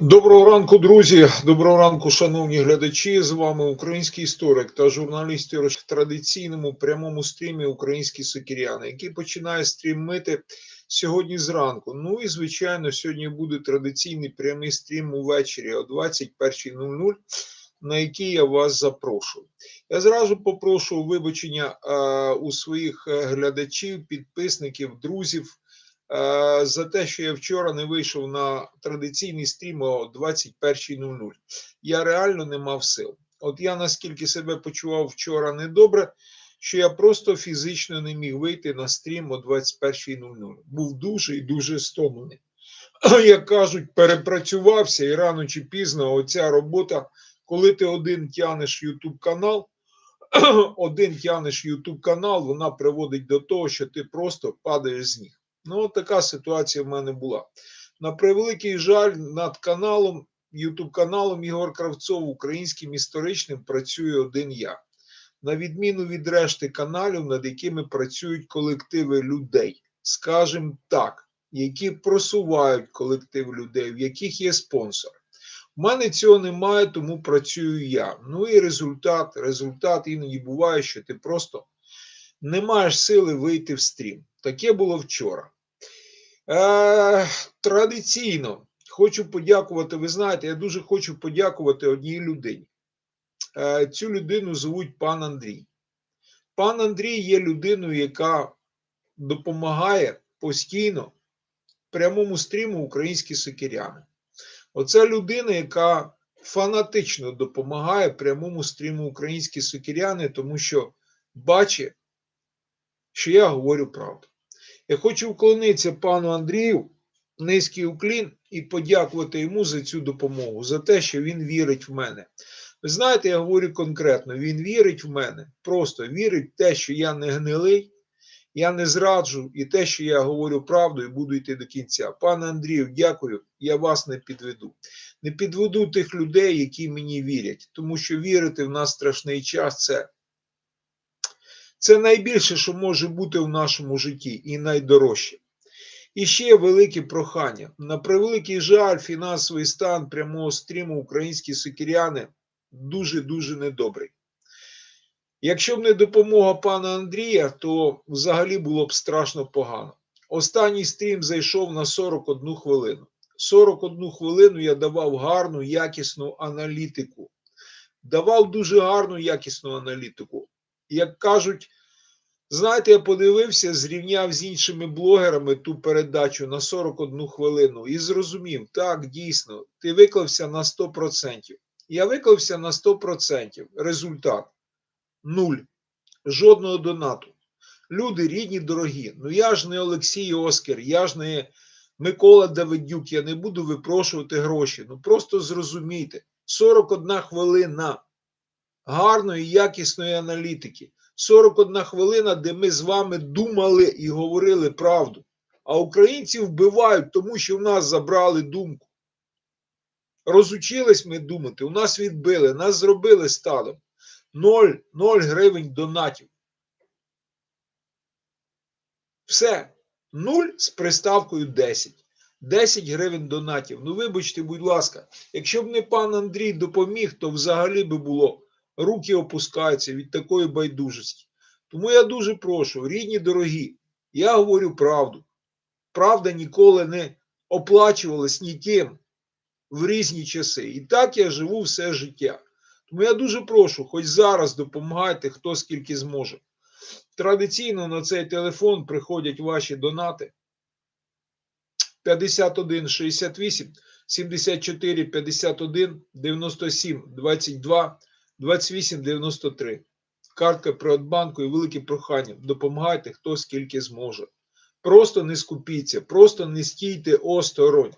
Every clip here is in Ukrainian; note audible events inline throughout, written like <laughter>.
Доброго ранку, друзі. Доброго ранку, шановні глядачі. З вами український історик та журналіст в традиційному прямому стрімі Українські сокіряни, який починає стрім мити сьогодні зранку. Ну і звичайно, сьогодні буде традиційний прямий стрім увечері о 21.00, на який я вас запрошую. Я зразу попрошу вибачення е, у своїх е, глядачів, підписників, друзів. Е, за те, що я вчора не вийшов на традиційний стрім о 21.00. Я реально не мав сил. От я наскільки себе почував вчора недобре, що я просто фізично не міг вийти на стрім о 21.00. Був дуже і дуже стомлений. <clears throat> Як кажуть, перепрацювався і рано чи пізно оця робота, коли ти один тянеш YouTube канал. <clears throat> Один тянеш YouTube канал, вона приводить до того, що ти просто падаєш з ніг. Ну, от така ситуація в мене була. На превеликий жаль, над каналом, Ютуб каналом Ігор Кравцов, українським історичним, працює один я. На відміну від решти каналів, над якими працюють колективи людей, скажімо так, які просувають колектив людей, в яких є спонсор. У мене цього немає, тому працюю я. Ну і результат, результат іноді буває, що ти просто не маєш сили вийти в стрім. Таке було вчора. Е, Традиційно хочу подякувати. Ви знаєте, я дуже хочу подякувати одній людині. Е, Цю людину звуть пан Андрій. Пан Андрій є людиною, яка допомагає постійно прямому стріму українські сокиряни. Оце людина, яка фанатично допомагає прямому стріму українські сокиряни, тому що бачить, що я говорю правду. Я хочу вклонитися пану Андрію, низький уклін, і подякувати йому за цю допомогу, за те, що він вірить в мене. Ви знаєте, я говорю конкретно: він вірить в мене, просто вірить в те, що я не гнилий, я не зраджу, і те, що я говорю правду, і буду йти до кінця. Пане Андрію, дякую, я вас не підведу. Не підведу тих людей, які мені вірять, тому що вірити в нас страшний час це. Це найбільше, що може бути в нашому житті, і найдорожче. І ще велике прохання. На превеликий жаль, фінансовий стан прямого стріму українські сокіряни дуже-дуже недобрий. Якщо б не допомога пана Андрія, то взагалі було б страшно погано. Останній стрім зайшов на 41 хвилину. 41 хвилину я давав гарну, якісну аналітику. Давав дуже гарну, якісну аналітику як кажуть, знаєте, я подивився, зрівняв з іншими блогерами ту передачу на 41 хвилину і зрозумів, так, дійсно, ти виклався на 100%. Я виклався на 100%. Результат нуль. Жодного донату. Люди рідні, дорогі. Ну я ж не Олексій Оскар, я ж не Микола Давидюк, я не буду випрошувати гроші. Ну просто зрозумійте, 41 хвилина гарної, якісної аналітики. 41 хвилина, де ми з вами думали і говорили правду. А українці вбивають, тому що в нас забрали думку. Розучились ми думати, у нас відбили, нас зробили стадом. 0, 0 гривень донатів. Все. 0 з приставкою 10. 10 гривень донатів. Ну, вибачте, будь ласка, якщо б не пан Андрій допоміг, то взагалі би було руки опускаються від такої байдужості. Тому я дуже прошу, рідні дорогі, я говорю правду. Правда ніколи не оплачувалась ніким в різні часи. І так я живу все життя. Тому я дуже прошу, хоч зараз допомагайте, хто скільки зможе. Традиційно на цей телефон приходять ваші донати 51 68 74 51 97 22 2893. Картка Приватбанку і велике прохання. Допомагайте, хто скільки зможе. Просто не скупіться, просто не стійте осторонь.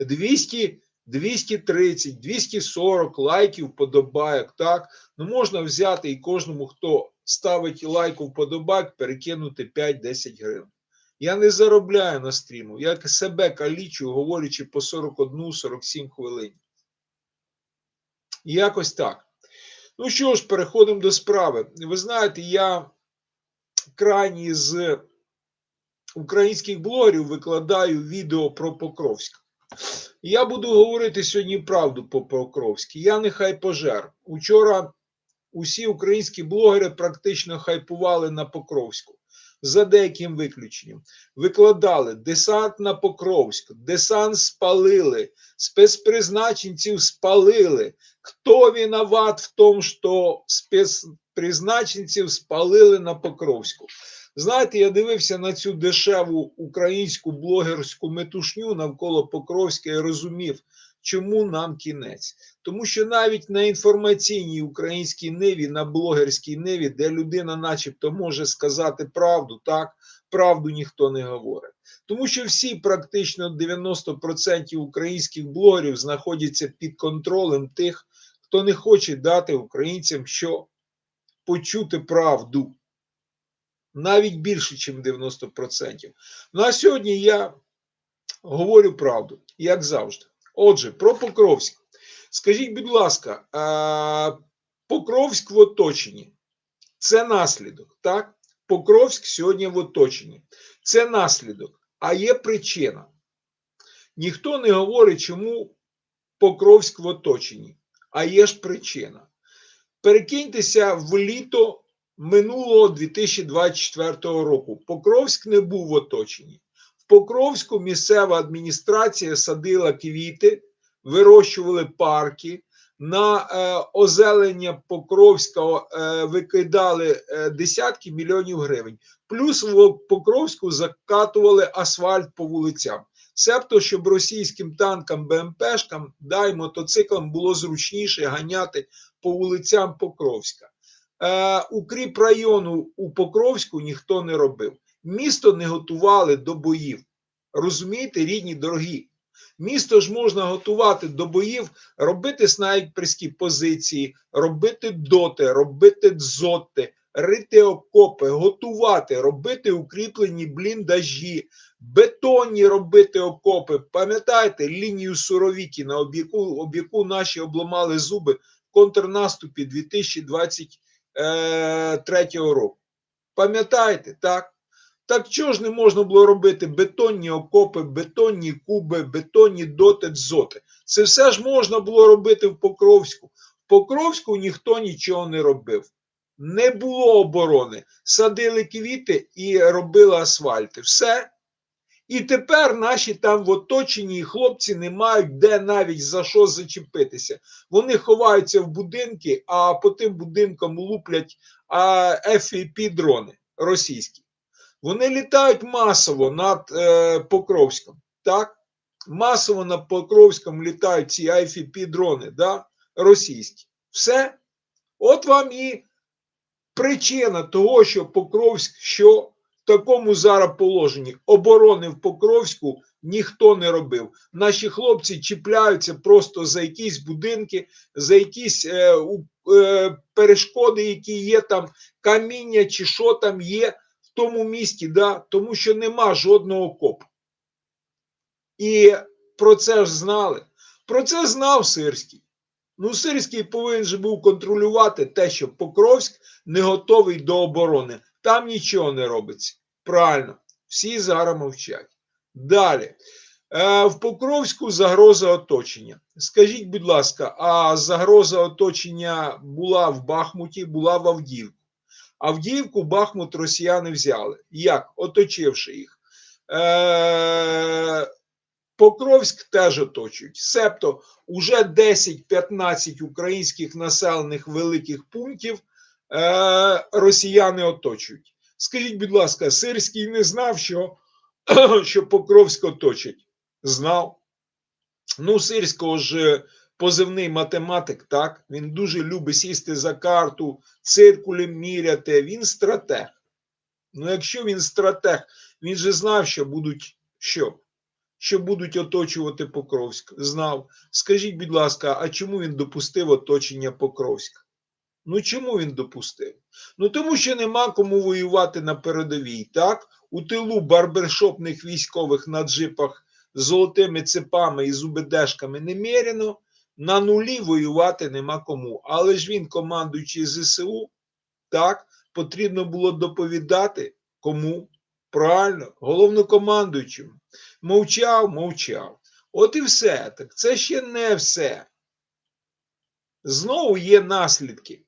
200, 230, 240 лайків вподобайок, так? Ну можна взяти і кожному, хто ставить лайку вподобайк, перекинути 5-10 гривень. Я не заробляю на стріму, я себе калічу, говорячи по 41-47 хвилин. Якось так. Ну що ж, переходимо до справи. Ви знаєте, я крайній з українських блогерів викладаю відео про Покровськ. Я буду говорити сьогодні правду по Покровськи. Я не хайпожер. Учора усі українські блогери практично хайпували на Покровську. За деяким виключенням. Викладали десант на Покровськ, десант спалили, спецпризначенців спалили. Хто виноват в тому, що спецпризначенців спалили на Покровську? Знаєте, я дивився на цю дешеву українську блогерську метушню навколо Покровська і розумів, чому нам кінець. Тому що навіть на інформаційній українській ниві, на блогерській ниві, де людина, начебто, може сказати правду, так, правду ніхто не говорить. Тому що всі практично 90% українських блогерів знаходяться під контролем тих, хто не хоче дати українцям що почути правду навіть більше, ніж 90%. Ну а сьогодні я говорю правду, як завжди. Отже, про Покровськ. Скажіть, будь ласка, Покровськ в оточенні це наслідок, так? Покровськ сьогодні в оточенні. Це наслідок, а є причина. Ніхто не говорить, чому Покровськ в оточенні, а є ж причина. Перекиньтеся в літо минулого 2024 року. Покровськ не був в оточенні. В Покровську місцева адміністрація садила квіти, вирощували парки. На е, озелення Покровська е, викидали е, десятки мільйонів гривень. Плюс в Покровську закатували асфальт по вулицям. Себто, щоб російським танкам, БМПшкам, да й мотоциклам було зручніше ганяти по вулицям Покровська. Укріп району у Покровську ніхто не робив. Місто не готували до боїв. Розумієте, рідні, дорогі. Місто ж можна готувати до боїв, робити снайперські позиції, робити доти, робити дзоти, рити окопи, готувати, робити укріплені бліндажі, бетонні робити окопи. Пам'ятаєте лінію Суровікіна, об яку, об наші обламали зуби в контрнаступі 2023 року. Пам'ятаєте, так? Так чого ж не можна було робити бетонні окопи, бетонні куби, бетонні доти, дзоти? Це все ж можна було робити в Покровську. В Покровську ніхто нічого не робив. Не було оборони. Садили квіти і робили асфальти. Все. І тепер наші там в оточенні хлопці не мають де навіть за що зачепитися. Вони ховаються в будинки, а по тим будинкам луплять fap дрони російські. Вони літають масово над е, Покровськом. Так? Масово над Покровськом літають ці fap дрони да? російські. Все. От вам і причина того, що Покровськ, що в такому зараз положенні оборони в Покровську ніхто не робив. Наші хлопці чіпляються просто за якісь будинки, за якісь е, е, перешкоди, які є там, каміння чи що там є тому місті, да? тому що нема жодного окопу. І про це ж знали. Про це знав Сирський. Ну, Сирський повинен же був контролювати те, що Покровськ не готовий до оборони. Там нічого не робиться. Правильно, всі зараз мовчать. Далі. Е, в Покровську загроза оточення. Скажіть, будь ласка, а загроза оточення була в Бахмуті, була в Авдіївку. Авдіївку Бахмут росіяни взяли. Як? Оточивши їх. Е, Покровськ теж оточують. Себто уже 10-15 українських населених великих пунктів е, росіяни оточують. Скажіть, будь ласка, Сирський не знав, що, <clears throat> що Покровськ оточить? Знав. Ну, Сирського ж позивний математик, так? Він дуже любить сісти за карту, циркулем міряти. Він стратег. Ну, якщо він стратег, він же знав, що будуть що? що будуть оточувати Покровськ. Знав. Скажіть, будь ласка, а чому він допустив оточення Покровська? Ну чому він допустив? Ну тому що нема кому воювати на передовій. Так, у тилу барбершопних військових на джипах з золотими цепами і зубедешками неміряно. На нулі воювати нема кому. Але ж він, командуючий ЗСУ, так, потрібно було доповідати кому. Правильно, головнокомандуючим. Мовчав, мовчав. От і все. Так це ще не все. Знову є наслідки,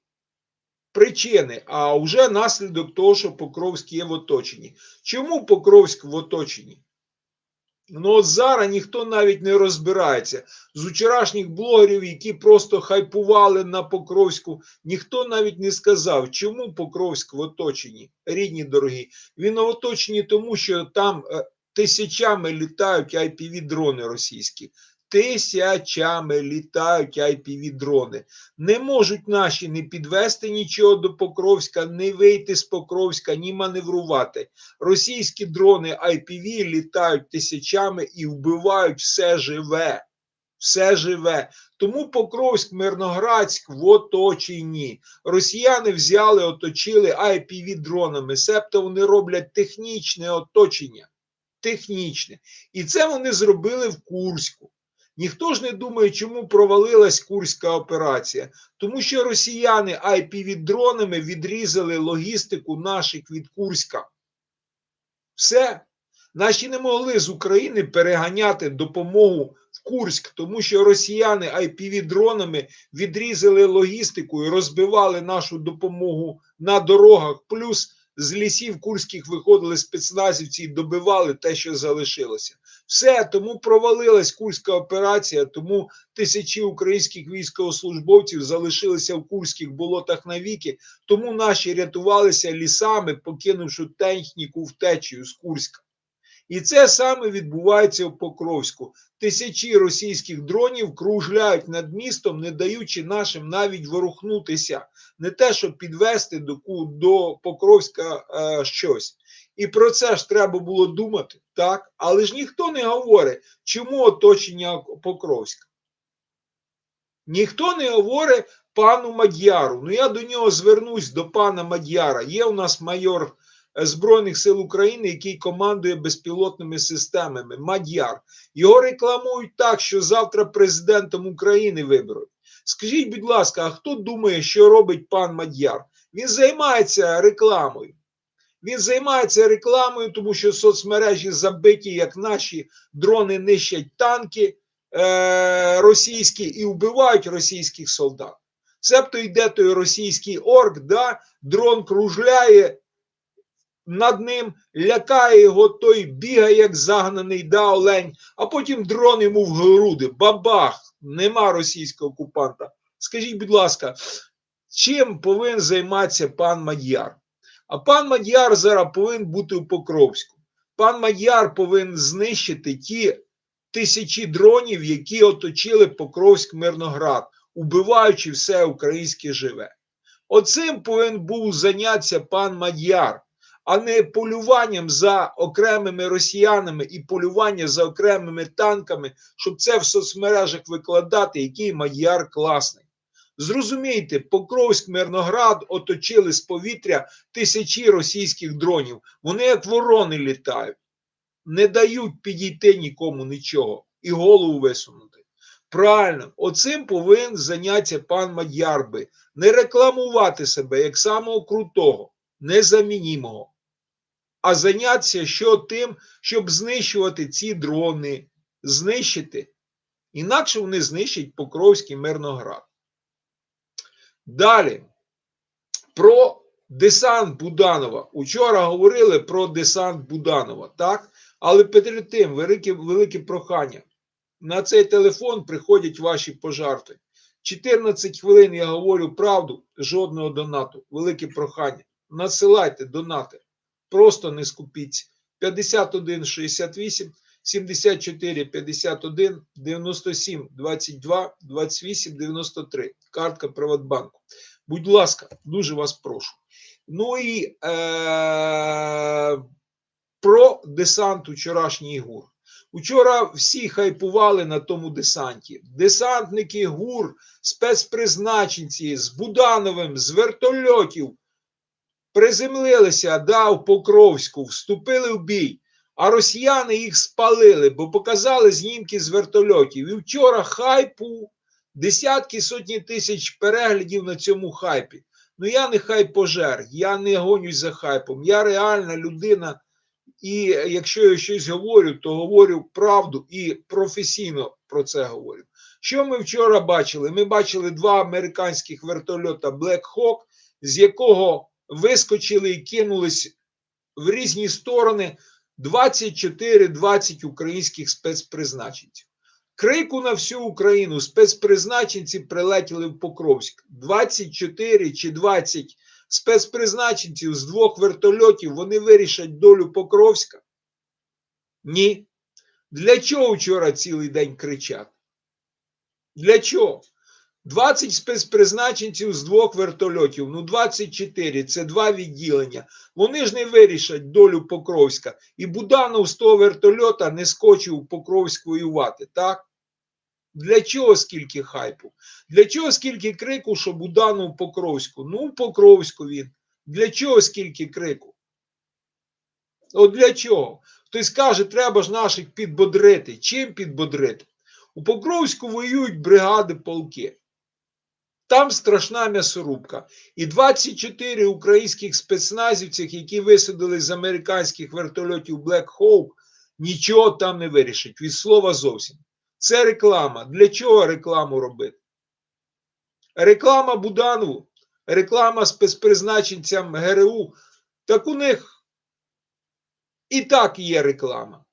причини, а вже наслідок того, що Покровськ є в оточенні. Чому Покровськ в оточенні? Ну, от зараз ніхто навіть не розбирається. З вчорашніх блогерів, які просто хайпували на Покровську, ніхто навіть не сказав, чому Покровськ в оточенні, рідні дорогі. Він в оточенні тому, що там е, тисячами літають IPV-дрони російські. Тисячами літають IPV-дрони. Не можуть наші не підвести нічого до Покровська, не вийти з Покровська, ні маневрувати. Російські дрони IPV літають тисячами і вбивають все живе. Все живе. Тому Покровськ, Мирноградськ в оточенні. Росіяни взяли, оточили IPV дронами, себто вони роблять технічне оточення. Технічне. І це вони зробили в Курську. Ніхто ж не думає, чому провалилась Курська операція. Тому що росіяни IPV-дронами відрізали логістику наших від Курська. Все. Наші не могли з України переганяти допомогу в Курськ, тому що росіяни IPV-дронами відрізали логістику і розбивали нашу допомогу на дорогах. Плюс з лісів курських виходили спецназівці і добивали те, що залишилося. Все, тому провалилась Курська операція, тому тисячі українських військовослужбовців залишилися в курських болотах навіки, тому наші рятувалися лісами, покинувши техніку втечею з Курська. І це саме відбувається в Покровську. Тисячі російських дронів кружляють над містом, не даючи нашим навіть ворухнутися, не те, щоб підвести до, до Покровська е, щось. І про це ж треба було думати, так? Але ж ніхто не говорить, чому оточення Покровська. Ніхто не говорить пану Мадяру. Ну я до нього звернусь до пана Мадяра. Є у нас майор Збройних сил України, який командує безпілотними системами. Мадяр. Його рекламують так, що завтра президентом України виберуть. Скажіть, будь ласка, а хто думає, що робить пан Мадяр? Він займається рекламою. Він займається рекламою, тому що соцмережі забиті, як наші дрони нищать танки е- російські і вбивають російських солдат. Себто йде той російський орк, да, дрон кружляє над ним, лякає його, той бігає, як загнаний да олень, а потім дрон йому в груди. Бабах! Нема російського окупанта. Скажіть, будь ласка, чим повинен займатися пан Мадяр? А пан Мадяр зараз повинен бути у Покровську. Пан Мадяр повинен знищити ті тисячі дронів, які оточили Покровськ Мирноград, убиваючи все українське живе. Оцим повинен був зайнятися пан Мадяр, а не полюванням за окремими росіянами і полювання за окремими танками, щоб це в соцмережах викладати, який Мадяр класний. Зрозумійте, Покровськ, Мирноград оточили з повітря тисячі російських дронів. Вони як ворони літають, не дають підійти нікому нічого і голову висунути. Правильно, оцим повинен зайнятися пан Мадярби. Не рекламувати себе як самого крутого, незамінімого, а зайнятися що тим, щоб знищувати ці дрони, знищити. Інакше вони знищать Покровський Мирноград. Далі про десант Буданова. Учора говорили про десант Буданова, так? Але перед тим велике, велике прохання. На цей телефон приходять ваші пожарти. 14 хвилин я говорю правду, жодного донату. Велике прохання. Насилайте донати. Просто не скупіться. 51 68 74 51 97 22 28 93. Картка Приватбанку. Будь ласка, дуже вас прошу. Ну і е- про десант вчорашній гур. Учора всі хайпували на тому десанті. Десантники ГУР, спецпризначенці з Будановим, з вертольотів приземлилися да, в Покровську, вступили в бій. А росіяни їх спалили, бо показали знімки з вертольотів. І вчора хайпу десятки сотні тисяч переглядів на цьому хайпі. Ну я не хайпожер, я не гонюсь за хайпом. Я реальна людина, І якщо я щось говорю, то говорю правду і професійно про це говорю. Що ми вчора бачили? Ми бачили два американських вертольота Black Hawk, з якого вискочили і кинулись в різні сторони 24-20 українських спецпризначенців. Крику на всю Україну спецпризначенці прилетіли в Покровськ. 24 чи 20 спецпризначенців з двох вертольотів вони вирішать долю Покровська? Ні. Для чого вчора цілий день кричать? Для чого? 20 спецпризначенців з двох вертольотів, ну 24, це два відділення. Вони ж не вирішать долю Покровська. І Буданов з того вертольота не скочив у Покровськ воювати, так? Для чого скільки хайпу? Для чого скільки крику, що Буданов Покровську? Ну, Покровську він. Для чого скільки крику? От для чого? Хтось каже, треба ж наших підбодрити. Чим підбодрити? У Покровську воюють бригади полки. Там страшна м'ясорубка. І 24 українських спецназівців, які висадили з американських вертольотів Black Hawk, нічого там не вирішить. Від слова зовсім. Це реклама. Для чого рекламу робити? Реклама Буданову, реклама спецпризначенцям ГРУ. Так у них і так є реклама.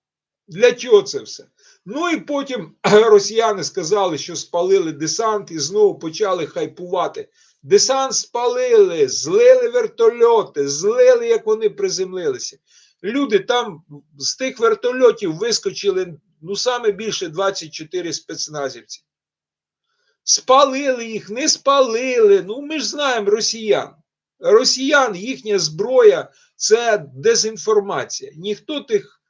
Для чого це все? Ну і потім <clears throat> росіяни сказали, що спалили десант і знову почали хайпувати. Десант спалили, злили вертольоти, злили, як вони приземлилися. Люди там з тих вертольотів вискочили ну саме більше 24 спецназівці. Спалили їх, не спалили. Ну, ми ж знаємо росіян. Росіян, їхня зброя це дезінформація. Ніхто тих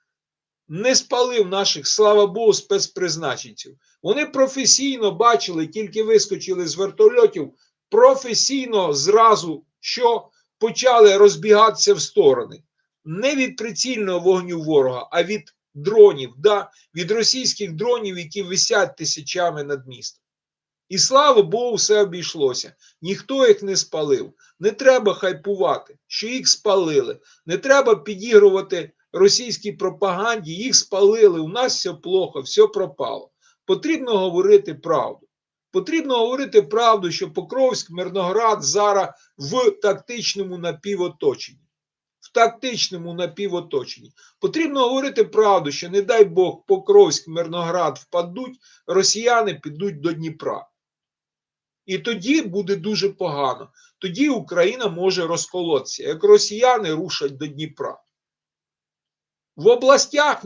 не спалив наших, слава Богу, спецпризначенців. Вони професійно бачили, тільки вискочили з вертольотів, професійно зразу що почали розбігатися в сторони. Не від прицільного вогню ворога, а від дронів, да? від російських дронів, які висять тисячами над містом. І слава Богу, все обійшлося. Ніхто їх не спалив. Не треба хайпувати, що їх спалили. Не треба підігрувати російській пропаганді, їх спалили. У нас все плохо, все пропало. Потрібно говорити правду. Потрібно говорити правду, що Покровськ, Мирноград зараз в тактичному напівоточенні. В тактичному напівоточенні. Потрібно говорити правду, що, не дай Бог, Покровськ, Мирноград впадуть, росіяни підуть до Дніпра. І тоді буде дуже погано. Тоді Україна може розколотися, як росіяни рушать до Дніпра. В областях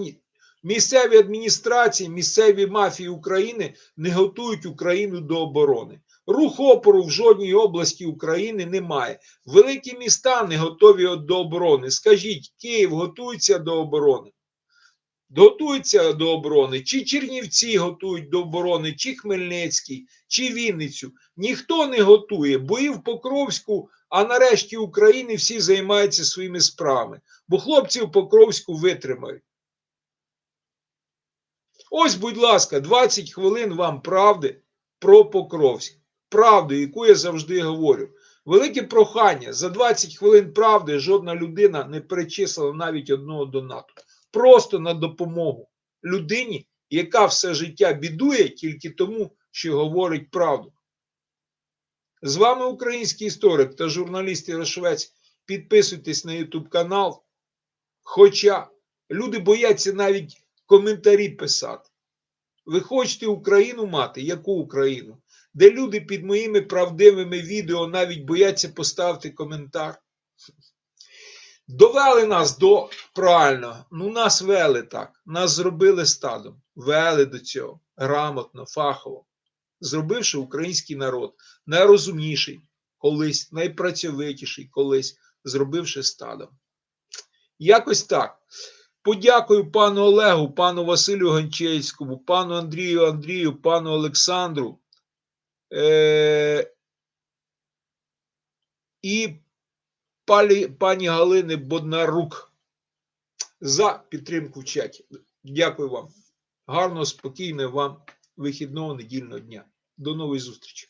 місцеві адміністрації, місцеві мафії України не готують Україну до оборони. Рух опору в жодній області України немає. Великі міста не готові до оборони. Скажіть, Київ готується до оборони? Готується до оборони, чи Чернівці готують до оборони, чи Хмельницький, чи Вінницю. Ніхто не готує. Бої в Покровську, а нарешті України всі займаються своїми справами. Бо хлопці в Покровську витримають. Ось, будь ласка, 20 хвилин вам правди про Покровськ. Правду, яку я завжди говорю. Велике прохання. За 20 хвилин правди жодна людина не перечислила навіть одного донату. Просто на допомогу людині, яка все життя бідує тільки тому, що говорить правду. З вами український історик та журналіст Ярошвець. Підписуйтесь на YouTube канал. Хоча люди бояться навіть коментарі писати. Ви хочете Україну мати? Яку Україну? Де люди під моїми правдивими відео навіть бояться поставити коментар. Довели нас до правильно, ну нас вели так, нас зробили стадом, вели до цього грамотно, фахово, зробивши український народ найрозумніший колись, найпрацьовитіший колись, зробивши стадом. Якось так. Подякую пану Олегу, пану Василю Гончейському, пану Андрію Андрію, пану Олександру. Е- і пані, пані Галини Боднарук за підтримку в чаті. Дякую вам. Гарного, спокійного вам вихідного недільного дня. До нової зустрічі.